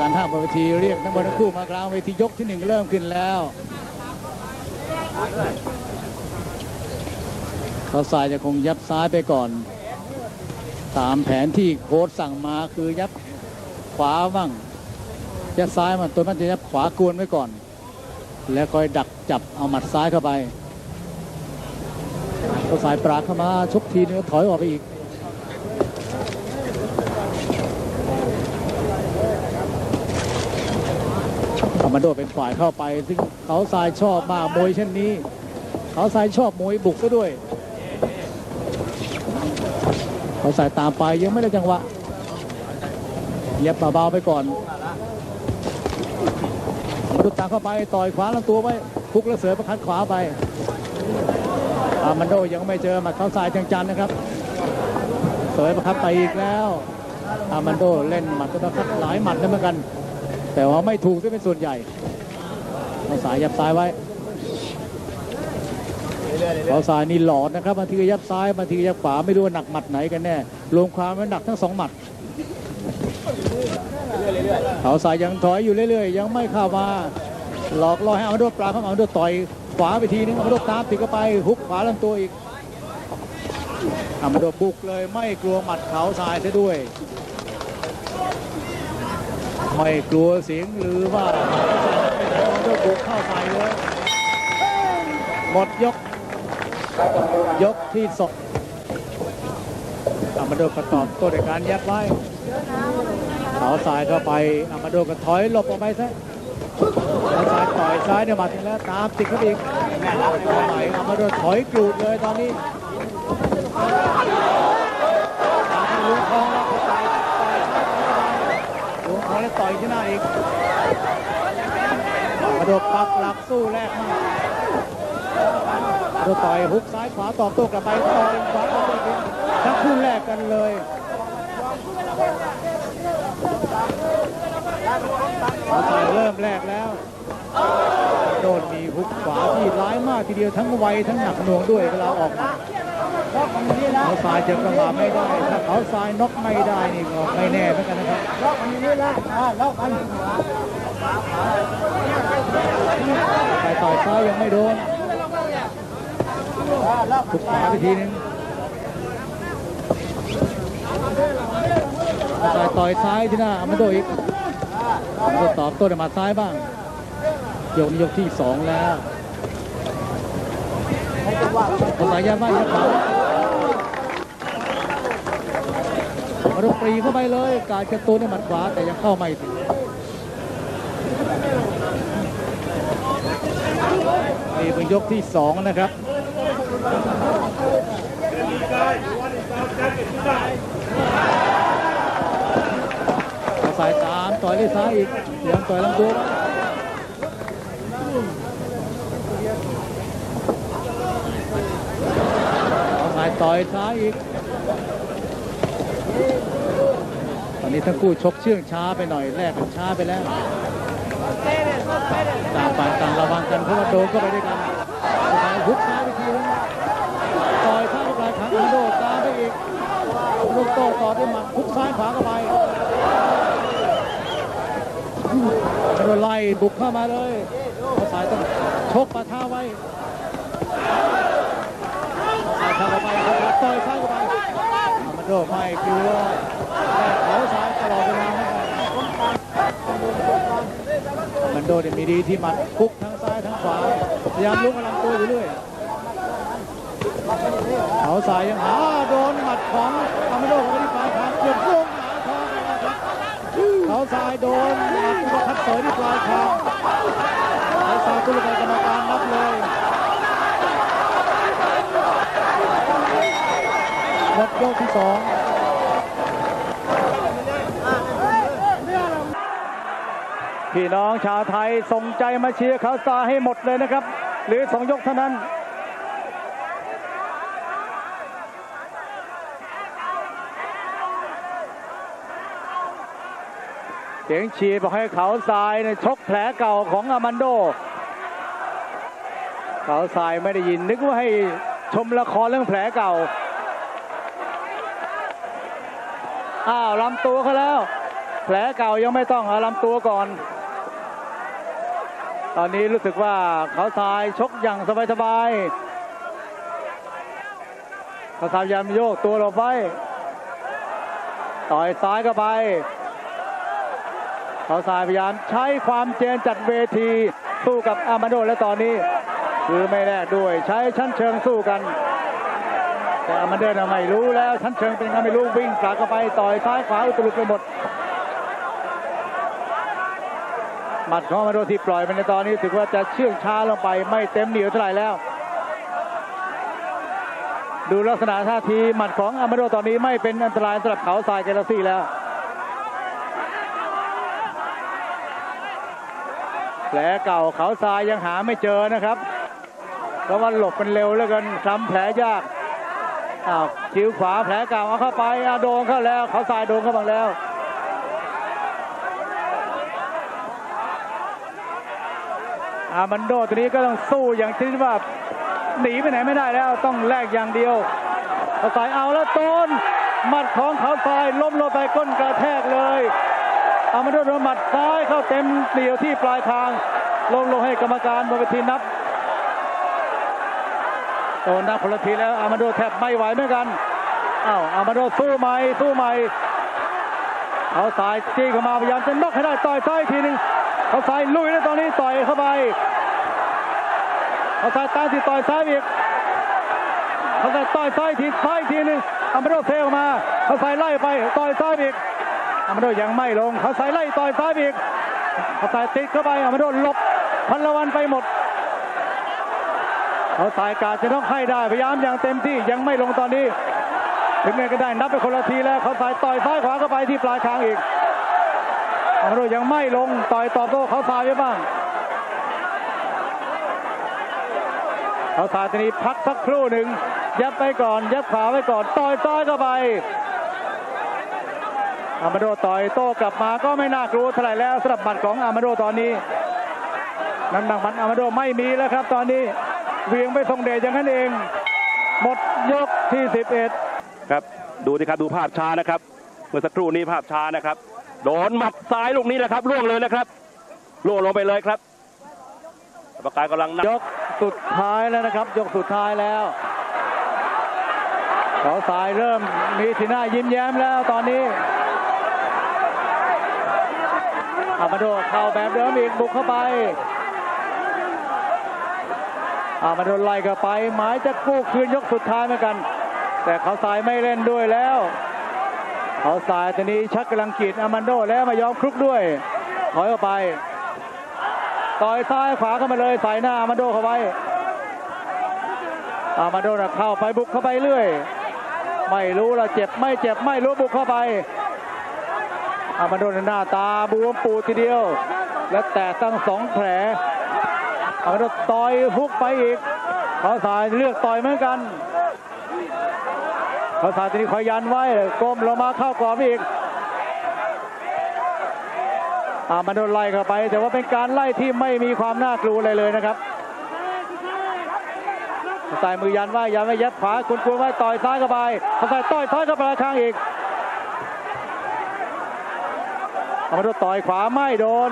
การท่าบนเวทีเรียกนักบอลทั้งคู่มากลางเวทียกที่หนึ่งเริ่มขึ้นแล้วเขาสายจะคงยับซ้ายไปก่อน ตามแผนที่โค้ชสั่งมาคือยับขวาบ้างยับซ้ายมันตัวมันจะยับขวากวนไว้ก่อน แล้วคอยดักจับเอาหมัดซ้ายเข้าไปเขาสายปราเข้ามาชกทีนึงถอยออกไปอีก มานโดเป็นฝ่ายเข้าไป ซึ่งเขาทรายชอบมากมวยเช่นนี้ เขาทรายชอบมวยบุกซะด้วย เขาสายตามไปยังไม่ได้จังหวะเหยียบเบาๆไปก่อนมาดุตามเข้าไปต่อยขวาลำตัวไว้คุกแล้วเสือประคัดขวาไปอามันโดยังไม่เจอหมัดเขาสายจังๆนะครับเสือประคัดไปอีกแล้วอามันโดเล่นหมัดก็ประคัดหลายหมัดนะเหมือนกัน แต่ว่าไม่ถูกซะเป็นส่วนใหญ่เขาสายยับซ้ายไว้เขาสายนี่หลอดนะครับบางทีก็ยับซ้ายบางทีก็ยับขวาไม่รู้ว่าหนักหมัดไหนกันแน่รวมความมันหนักทั้งสองหมัดเขาสายยังถอยอยู่เรื่อยๆ ยังไม่เข้ามาหลอกล่อให้อามาโดปลาเข้ามาอามาโดต่อยขวาไปทีนึงอามาโดตามติดเข้าไปฮุกขวาลำตัวอีกอามาโดบุกเลยไม่กลัวหมัดเขาสายซะด้วย ไม่กลัวเสียงหรือว่าโดนบุกเข้าใส่เลยหมดยก ยกที่สองอามาโดกระตอบโต้ในการยัดไว้เขาสายเข้าไปอามาโดก็ถอยหลบออกไปซะขาสายต่อยซ้ายเนี่ยมาถึงแล้วตามติดเขาอีกเอาใหมอามาโดถอยกรูดเลยตอนนี้ลุงล้วเขอยต่อยซ้ายต่อยเข้าไป ลุงเขาเลยต่ อยที่หน้าอีกกระโดดปักหลักสู้แรกมากกระโดดต่อยฮุกซ้ายขวาตอบโต้กลับไปต่อยขวาตอบโต้อีกทั้งคู่แรกกันเลยต่อยเริ่มแรกแล้วโดนมีฮุกขวาที่ร้ายมากทีเดียวทั้งไวทั้งหนักหน่วงด้วยเวลาออกมา เขาทรายจะประมาทไม่ได้ถ้าเขาทรายน็อกไม่ได้นี่ก็ไม่แน่เหมือนกันนะครับไปต่อยซ้ายยังไม่โดนทุกขวาไปทีนึงต่อยต่อยซ้ายที่หน้าอามาโดอีกอามาโดตอบโต้ด้วยหมาซ้ายบ้างยกนี้ยกที่สองแล้วเขาสายยันบ้างยันขวาอามาปรีเข้าไปเลย การกระตุ้นในหมัดขวาแต่ยังเข้าไม่ถึงนี่เป็นยกที่สองนะครับเอสายตามต่อยด้วยซ้ายอีกยังต่อยลำตัวไว้เอสายต่อยซ้ายอีก ตอนนี้ทั้งคู่ชกเชื่องช้าไปหน่อยแรกกันช้าไปแล้วต่างฝ่ายต่างระวังกันเพราะว่าโดนเข้าไปด้วยกันหุบซ้ายไปทีนึงต่อยข้างปลายขาอันโดดตามไปอีกลูกโต้ต่อด้วยหมัดหุบซ้ายขวาเข้าไปโดนไล่บุกเข้ามาเลยเขาสายต้องชกปะท่าไว้สายข้าไปต่อยซ้ายข้าไปอามา โดไม่กลัวแต่เขาซ้ายตลอดเวลาเหมือนกันมันโดนมีดีที่หมัดคุกทั้งซ้ายทั้งขวาพยายามลุกมาลำตัวอยู่เรื่อยเขาสายยังหาโดนหมัดของอามาโดข้าไปที่ปลายคางเกือบลงหาท้องไปแล้วครับเขาสายโดนหมัดประคัดเสยที่ปลายคางเขาสายกุลกรกรรมการนับเลย หมดยกที่สองพี่น้องชาวไทยส่งใจมาเชียร์เขาซาให้หมดเลยนะครับ หรือสองยกเท่านั้นเสียงเชียร์บอกให้เขาทรายเนี่ยชกแผลเก่าของอามันโด เขาทรายไม่ได้ยินนึกว่าให้ชมละครเรื่องแผลเก่า อ้าวลำตัวเขาแล้ว แผลเก่ายังไม่ต้องเอาลำตัวก่อน ตอนนี้รู้สึกว่าเขาทรายชกอย่างสบายๆเขาทรายพยายามโยกตัวหลบไว้ต่อยซ้ายเข้าไปเขาทรายพยายามใช้ความเจนจัดเวทีสู้กับอามาโดและตอนนี้ คือไม่แลกด้วยใช้ชั้นเชิงสู้กัน แต่อามาโดน่ะไม่รู้แล้วชั้นเชิงเป็นไงไม่รู้วิ่งกลับเข้าไปต่อยซ้ายขวาอุตลุดไปหมดหมัดของมาโดที่ปล่อยไปในตอนนี้ถือว่าจะเชื่องช้าลงไปไม่เต็มเหนียวเท่าไหร่แล้ว ดูลักษณะท่าทีหมัดของอามาโดตอนนี้ไม่เป็นอันตรายสำหรับเขาทรายเกลซี่แล้วแผลเก่าเขาทรายยังหาไม่เจอนะครับ เพราะว่าหลบมันเร็วเหลือเกินซ้ำแผลยาก อ้าวคิ้วขวาแผลเก่าเอาเข้าไปโดนเข้าแล้ว เขาทรายโดนเข้าบ้างแล้วอามันโดตัวนี้ก็ต้องสู้อย่างที่ว่าหนีไปไหนไม่ได้แล้วต้องแลกอย่างเดียวเขาทรายเอาแล้วโดนหมัดของเขาทรายล้มลงไปก้นกระแทกเลยอามาโดโดนหมัดซ้ายเข้าเต็มเดี่ยวที่ปลายทางลงลงให้กรรมการบนเวทีนับ โดนนับคนละทีแล้วอามาโดแทบไม่ไหวเหมือนกันอ้าวอามาโดสู้ใหม่สู้ใหม่เขาสายจี้เข้ามาพยายามจะน็อกให้ได้ต่อยซ้ายทีหนึ่งเขาสายลุยแล้วตอนนี้ต่อยเข้าไปเขาสายตามที่ต่อยซ้ายอีกเขาสายต่อยซ้ายทีซ้ายทีหนึ่งอามาโดเซลมาเขาสายไล่ไปต่อยซ้ายอีกอามาโดยังไม่ลงเขาใส่ไล่ต่อยซ้ายอีกเขาใส่ติดเข้าไปอามาโดหลบพันละวันไปหมด เขาสายการจะต้องให้ได้พยายามอย่างเต็มที่ยังไม่ลงตอนนี้ ถึงไงก็ได้นับไปคนละทีแล้วเขาสายต่อยซ้ายขวาเข้าไปที่ปลายคางอีกอามาโดยังไม่ลงต่อยตอบโต้เขาสายไปบ้างเขาสายทีนี้พักสักครู่หนึ่งยับไปก่อนยับขาไว้ก่อนต่อยซ้ายเข้าไปอามาโดต่อยโต้กลับมาก็ไม่น่ากลัวเท่าไหร่แล้วสำหรับหมัดของอามาโดตอนนี้น้ำหนักหมัดอามาโดไม่มีแล้วครับตอนนี้ เวียงไปทรงเดชอย่างนั้นเอง หมดยกที่ 11 ครับ ดูสิครับดูภาพช้านะครับ เมื่อสักครู่นี้ภาพช้านะครับ โดนหมัดซ้ายลูกนี้แหละครับล่วงเลยนะครับล่วงลงไปเลยครับกรรมการกำลังนับยกสุดท้ายแล้วนะครับ ยกสุดท้ายแล้วเขาสายเริ่มมีสีหน้ายิ้มแย้มแล้วตอนนี้อามาโดเข้าแบบเดิมอีกบุกเข้าไป อามาโดไล่เข้าไป หมายจะกู้คืนยกสุดท้ายเหมือนกัน แต่เขาสายไม่เล่นด้วยแล้ว เขาสายตอนนี้ชักกำลังกีดอามันโดแล้วมายอมคลุกด้วย ถอยออกไป ต่อยซ้ายขวาเข้ามาเลยใส่หน้าอามาโดเข้าไว้อามาโดนะเข้าไปบุกเข้าไปเรื่อย ไม่รู้ละเจ็บไม่เจ็บไม่รู้บุกเข้าไป อามาโดนหน้าตาบวมปูดทีเดียว และแตกตั้งสองแผล อามาโดต่อยฮุกไปอีก เขาสายเลือกต่อยเหมือนกัน เขาสายทีนี้คอยยันไว้ก้มลงมาเข้ากรอบอีกอามันโดนไล่เข้าไป แต่ว่าเป็นการไล่ที่ไม่มีความน่ากลัวอะไรเลยนะครับใส่มือยันไว้ยันไว้ยัดขวาคุณกลัวไว้ต่อยซ้ายเข้าไปเขาใส่ต่อยซ้ายเข้าไปข้างอีกอามันโดนต่อยขวาไม่โดน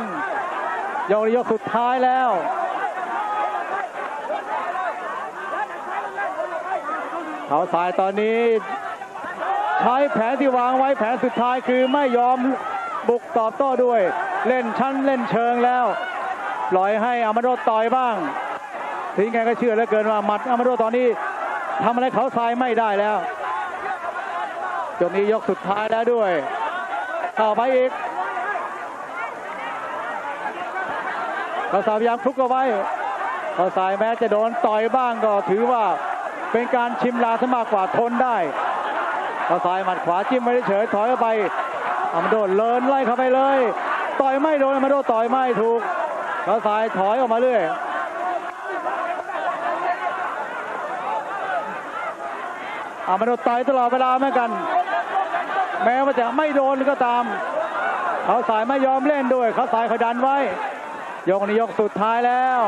ยกนี้ยกสุดท้ายแล้ว เขาสายตอนนี้ ใช้แผนที่วางไว้แผนสุดท้ายคือไม่ยอมบุกตอบโต้ด้วย เล่นชั้นเล่นเชิงแล้วปล่อยให้อามาโดต่อยบ้างถึงไงก็เชื่อเหลือเกินว่าหมัดอามาโดตอนนี้ทำอะไรเขาทรายไม่ได้แล้วจนนี้ยกสุดท้ายแล้วด้วยเข้าไปอีกเขาสายพยายามคลุกเอาไว้เขาสายแม้จะโดนต่อยบ้างก็ถือว่า เป็นการชิมลาซะมากกว่าทนได้เขาซ้ายหมัดขวาจิ้มไม่ได้เฉยถอยเข้าไปอามาโดนเลินไล่เข้าไปเลย ต่อยไม่โดนอามาโดต่อยไม่ถูกเขาซ้ายถอยออกมาเรื่อยอามาโดต่อยตลอดเวลาเหมือนกัน แม้ว่าจะไม่โดนก็ตาม เขาสายไม่ยอมเล่นด้วย เขาสายเขาดันไว้ ยกนี้ยกสุดท้ายแล้ว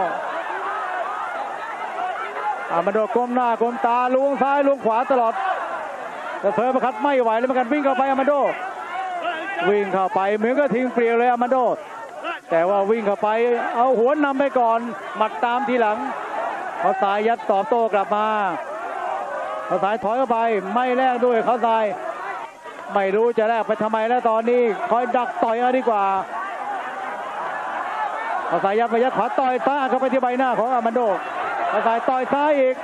มาโดก้มหน้าก้มตาล้วงซ้ายล้วงขวาตลอดแต่เสริมประคัดไม่ไหวแล้วเหมือนกันวิ่งเข้าไปอามาโด วิ่งเข้าไปเหมือนก็ทิ้งเปลี่ยวเลยอามาโด แต่ว่าวิ่งเข้าไปเอาหัวนำไปก่อน หมัดตามทีหลังเขาสายยัดตอบโต้กลับมาเขาสายถอยเข้าไปไม่แลกด้วยเขาสาย ไม่รู้จะแลกไปทำไมแล้วตอนนี้คอยดักต่อยเอาดีกว่าเขาสายยัดไปยัดขวาต่อยซ้าเข้าไปที่ใบหน้าของอามันโด เขาสายต่อยซ้ายอีก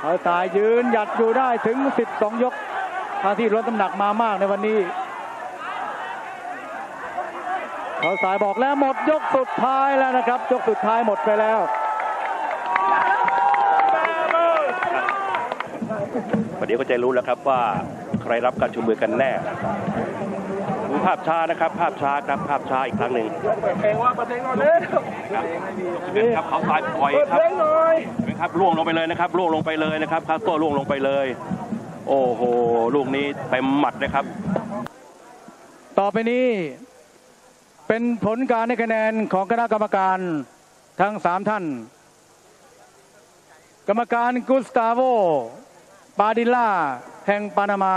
เขาสายยืนหยัดอยู่ได้ถึง 12 ยกทางที่ลดน้ำหนักมามากในวันนี้เขาสายบอกแล้วหมดยกสุดท้ายแล้วนะครับ ยกสุดท้ายหมดไปแล้ววันนี้ก็จะรู้แล้วครับว่าใครรับการชูมือกันแน่ ภาพช้านะครับ ภาพช้าครับภาพช้าอีกครั้งหนึ่งเพลงว่าเพลงหน่อยเร็วเป็นครับเขาซ้ายปล่อยครับเพลงหน่อยเป็นครับล่วงลงไปเลยนะครับล่วงลงไปเลยนะครับคาโต้ล่วงลงไปเลย โอ้โหลูกนี้เต็มหมัดนะครับ ต่อไปนี้ เป็นผลการให้คะแนนของคณะกรรมการทั้งสามท่าน กรรมการกุสตาโวปาดิลล่าแห่งปานามา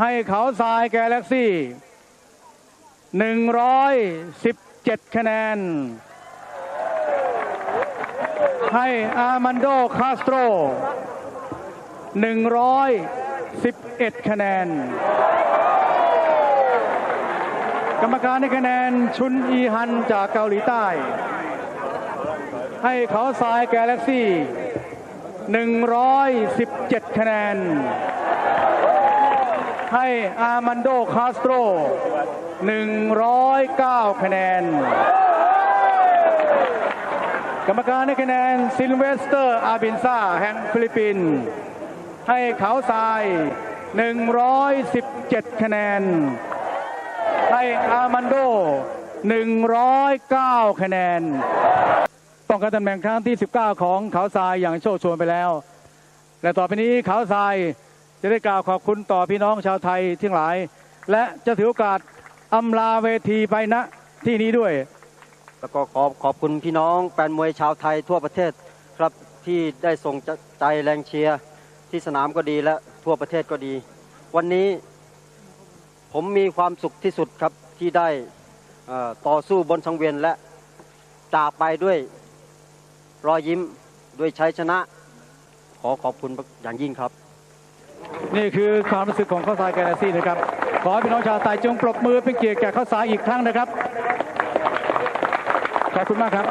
ให้เขาทรายแกแล็กซี่117คะแนน ให้อามันโดคาสโตร111คะแนน กรรมการให้คะแนนชุนอีฮันจากเกาหลีใต้ ให้เขาทรายแกแล็กซี่117คะแนน ให้อามันโดคาสโตร 109 คะแนน กรรมการให้คะแนนซิลเวสเตอร์อาบินซาแห่งฟิลิปปินส์ให้เขาทราย 117 คะแนน ให้อามันโด 109 คะแนนป้องกันตำแหน่งครั้งที่ 19 ของเขาทรายอย่างโชคโชนไปแล้ว และต่อไปนี้เขาทราย จะได้กล่าวขอบคุณต่อพี่น้องชาวไทยทั้งหลาย และจะถือโอกาสอำลาเวทีไปณที่นี้ด้วย แล้วก็ขอขอบคุณพี่น้องแฟนมวยชาวไทยทั่วประเทศครับที่ได้ส่งใจแรงเชียร์ที่สนามก็ดีและทั่วประเทศก็ดี วันนี้ผมมีความสุขที่สุดครับที่ได้ต่อสู้บนสังเวียนและจากไปด้วยรอยยิ้มด้วยชัยชนะ ขอขอบคุณอย่างยิ่งครับ นี่คือความรู้สึกของข้าวสายแกลเลซี่นะครับ ขอให้พี่น้องชาวไทยจงปรบมือเป็นเกียรติแก่ข้าวสายอีกครั้งนะครับ ขอบคุณมากครับ